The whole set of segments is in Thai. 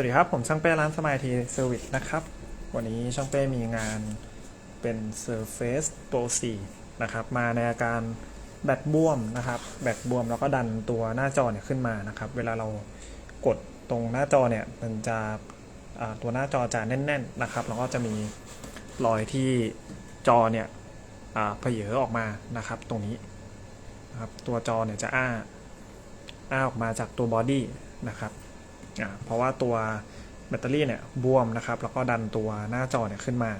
วัสดีครับ ผมช่างเป้ร้านสมายทีเซอร์วิสนะครับ วันนี้ช่างเป้มีงานเป็น Surface Pro 4นะครับ มาในอาการแบตบวมนะครับ แบตบวมแล้วก็ดันตัวหน้าจอเนี่ยขึ้นมานะครับ เวลาเรากดตรงหน้าจอเนี่ย มันจะตัวหน้าจอจะแน่น ๆนะครับ แล้วก็จะมีรอยที่จอเนี่ยอ่าเผยออกมานะครับ ตรงนี้นะครับ ตัวจอเนี่ยจะอ้าอ้าออกมาจากตัวบอดี้นะครับ เพราะว่าตัวแบตเตอรี่เนี่ยบวมนะครับ แล้วก็ดันตัวหน้าจอเนี่ยขึ้นมา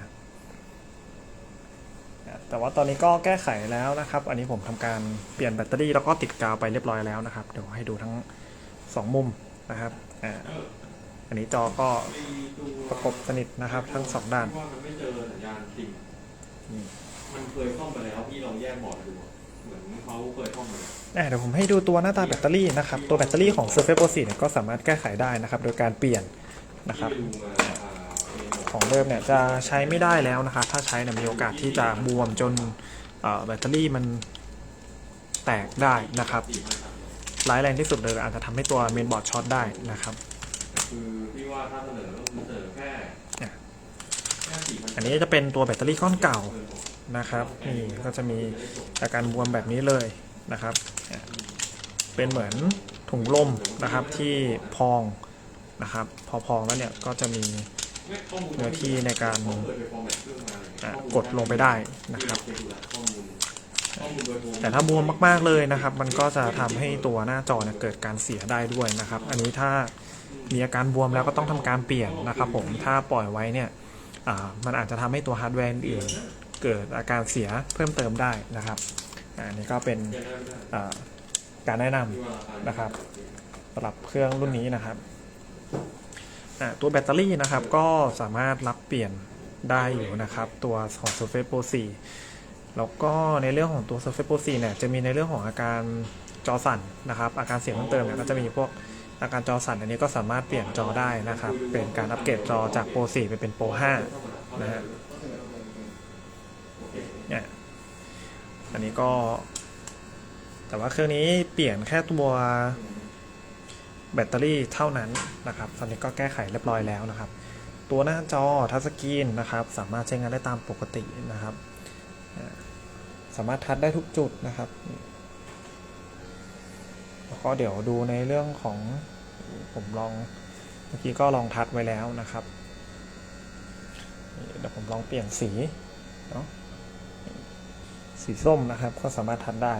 อ่าแต่ว่าตอนนี้ก็แก้ไขแล้วนะครับ อันนี้ผมทำการเปลี่ยนแบตเตอรี่แล้วก็ติดกาวไปเรียบร้อยแล้วนะครับ เดี๋ยวให้ดูทั้งสองมุมนะครับอ่าอันนี้จอก็ประกบสนิทนะครับ ทั้งสองด้านว่ามันไม่เจอสัญญาณจริงนี่มันเคยซ่อมไปแล้วพี่ลองแยกบอร์ดดูอะ เหมือนเขาเคยซ่อมมาแล้วอะเดี๋ยวผมให้ดูตัวหน้าตาแบตเตอรี่นะครับ ตัวแบตเตอรี่ของ Surface Pro 4เนี่ยก็สามารถแก้ไขได้นะครับ โดยการเปลี่ยนนะครับ ที่ไปดูมาอ่าเมนูของเดิมเนี่ยจะใช้ไม่ได้แล้วนะครับ ถ้าใช้เนี่ยมีโอกาสที่จะบวมจนเอ่อแบตเตอรี่มันแตกได้นะครับสี่พันสามร้ายแรงที่สุดเลยอาจจะทำให้ตัวเมนบอร์ดช็อตได้นะครับ คือพี่ว่าถ้าเสนอก็คือเสนอแค่ อะ แค่สี่พันอันนี้จะเป็นตัวแบตเตอรี่ก้อนเก่า นะครับนี่ก็จะมีอาการบวมแบบนี้เลยนะครับ เป็นเหมือนถุงลมนะครับที่พองนะครับ พอพองแล้วเนี่ยก็จะมีเนื้อที่ในการกดลงไปได้นะครับ แต่ถ้าบวมมาก ๆเลยนะครับ มันก็จะทำให้ตัวหน้าจอเเกิดการเสียได้ด้วยนะครับ อันนี้ถ้ามีอาการบวมแล้วก็ต้องทำการเปลี่ยนนะครับ ผมถ้าปล่อยไว้เนี่ยมันอาจจะทำให้ตัวฮาร์ดแวร์อื่น เกิดอาการเสียเพิ่มเติมได้นะครับอันนี้ก็เป็นการแนะนำนะครับสำหรับเครื่องรุ่นนี้นะครับตัวแบตเตอรี่นะครับก็สามารถรับเปลี่ยนได้อยู่นะครับ ตัวของ Surface Pro 4 แล้วก็ในเรื่องของตัว Surface Pro 4 เนี่ยจะมีในเรื่องของอาการจอสั่นนะครับ อาการเสียงเพิ่มเติมเนี่ยก็จะมีพวกอาการจอสั่นอันนี้ก็สามารถเปลี่ยนจอได้นะครับ เป็นการอัปเกรดจอจาก Pro 4 ไปเป็น Pro 5 นะฮะ เนี่ยอันนี้ก็ แต่ว่าเครื่องนี้เปลี่ยนแค่ตัวแบตเตอรี่เท่านั้นนะครับ ตอนนี้ก็แก้ไขเรียบร้อยแล้วนะครับ ตัวหน้าจอทัชสกรีนนะครับ สามารถใช้งานได้ตามปกตินะครับ สามารถทัชได้ทุกจุดนะครับ แล้วก็เดี๋ยวดูในเรื่องของผมลองเมื่อกี้ก็ลองทัชไว้แล้วนะครับ เดี๋ยวผมลองเปลี่ยนสีเนาะ สีส้มนะครับก็สามารถทัชได้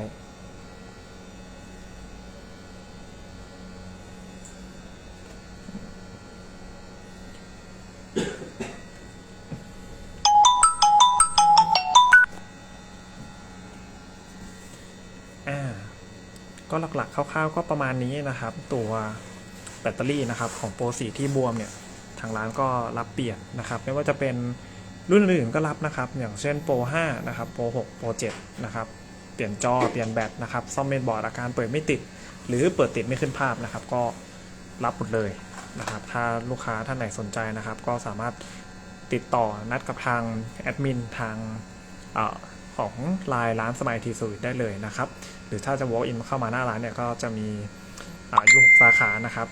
อ่าก็หลักๆคร่าวๆก็ประมาณนี้นะครับ ตัวแบตเตอรี่นะครับของโปร4ที่บวมเนี่ยทางร้านก็รับเปลี่ยนนะครับ ไม่ว่าจะเป็น รุ่นอื่นๆก็รับนะครับ อย่างเช่นโปร5นะครับโปร6โปร7นะครับ เปลี่ยนจอ เปลี่ยนแบตนะครับ ซ่อมเมนบอร์ดอาการเปิดไม่ติด หรือเปิดติดไม่ขึ้นภาพนะครับ ก็รับหมดเลยนะครับ ถ้าลูกค้าท่านไหนสนใจนะครับ ก็สามารถติดต่อนัดกับทางแอดมินทางอของไลน์ร้านสมัยทีสูได้เลยนะครับ หรือถ้าจะ walk in เข้ามาหน้าร้านเนี่ยก็จะมีอาอยู่6สาขานะครับ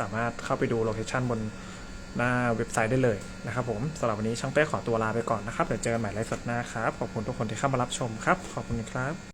สามารถเข้าไปดูโลเคชันบน หน้าเว็บไซต์ได้เลยนะครับผมสำหรับวันนี้ช่างเป้ขอตัวลาไปก่อนนะครับ เดี๋ยวเจอกันใหม่ไลฟ์สดหน้าครับ ขอบคุณทุกคนที่เข้ามารับชมครับ ขอบคุณครับ